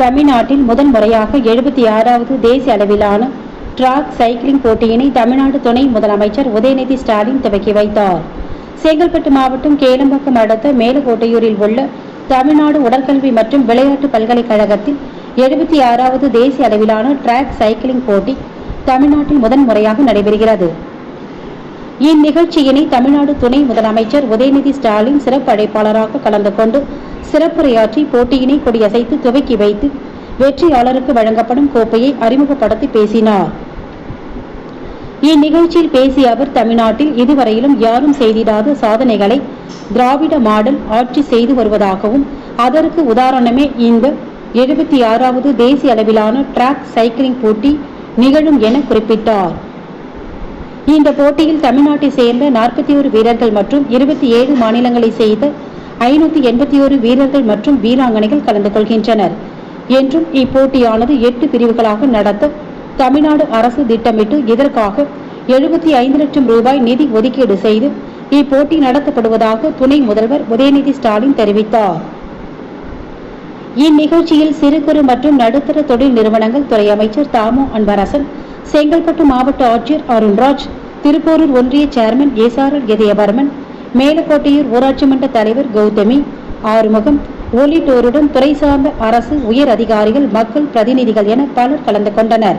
தமிழ்நாட்டில் முதன் முறையாக எழுபத்தி ஆறாவது தேசிய அளவிலான டிராக் சைக்கிளிங் போட்டியினை தமிழ்நாடு துணை முதலமைச்சர் உதயநிதி ஸ்டாலின் துவக்கி வைத்தார். செங்கல்பட்டு மாவட்டம் கேளம்பாக்கம் அடுத்த மேலக்கோட்டையூரில் உள்ள தமிழ்நாடு உடற்கல்வி மற்றும் விளையாட்டு பல்கலைக்கழகத்தில் எழுபத்தி ஆறாவது தேசிய அளவிலான டிராக் சைக்கிளிங் போட்டி தமிழ்நாட்டில் முதன்முறையாக நடைபெறுகிறது. இந்நிகழ்ச்சியினை தமிழ்நாடு துணை முதலமைச்சர் உதயநிதி ஸ்டாலின் சிறப்பு அழைப்பாளராக கலந்து கொண்டு சிறப்புரையாற்றி போட்டியினை கொடியசைத்து துவக்கி வைத்து வெற்றியாளருக்கு வழங்கப்படும் கோப்பையை அறிமுகப்படுத்தி பேசினார். இந்நிகழ்ச்சியில் பேசிய அவர் தமிழ்நாட்டில் இதுவரையிலும் யாரும் செய்திடாத சாதனைகளை திராவிட மாடல் ஆட்சி செய்து வருவதாகவும் அதற்கு உதாரணமே இந்த எழுபத்தி ஆறாவது தேசிய அளவிலான டிராக் சைக்கிளிங் போட்டி நிகழும் என குறிப்பிட்டார். இந்த போட்டியில் தமிழ்நாட்டை சேர்ந்த நாற்பத்தி ஒரு வீரர்கள் மற்றும் இருபத்தி ஏழு மாநிலங்களை செய்த ஐநூத்தி எண்பத்தி ஒரு வீரர்கள் மற்றும் வீராங்கனைகள் கலந்து கொள்கின்றனர். என்றும் இப்போட்டியானது எட்டு பிரிவுகளாக நடத்த தமிழ்நாடு அரசு திட்டமிட்டு இதற்காக எழுபத்தி ஐந்து லட்சம் ரூபாய் நிதி ஒதுக்கீடு செய்து இப்போட்டி நடத்தப்படுவதாக துணை முதல்வர் உதயநிதி ஸ்டாலின் தெரிவித்தார். இந்நிகழ்ச்சியில் சிறு குறு மற்றும் நடுத்தர தொழில் நிறுவனங்கள் துறை அமைச்சர் தாமு அன்பரசன் செங்கல்பட்டு மாவட்ட ஆட்சியர் அருண்ராஜ் திருப்போரூர் ஒன்றிய சேர்மன் ஏசாரல் இதயவர்மன் மேலக்கோட்டையூர் ஊராட்சி மன்ற தலைவர் கௌதமி ஆறுமுகம் உள்ளிட்டோருடன் துறை சார்ந்த அரசு உயர் அதிகாரிகள் மக்கள் பிரதிநிதிகள் என பலர் கலந்து கொண்டனர்.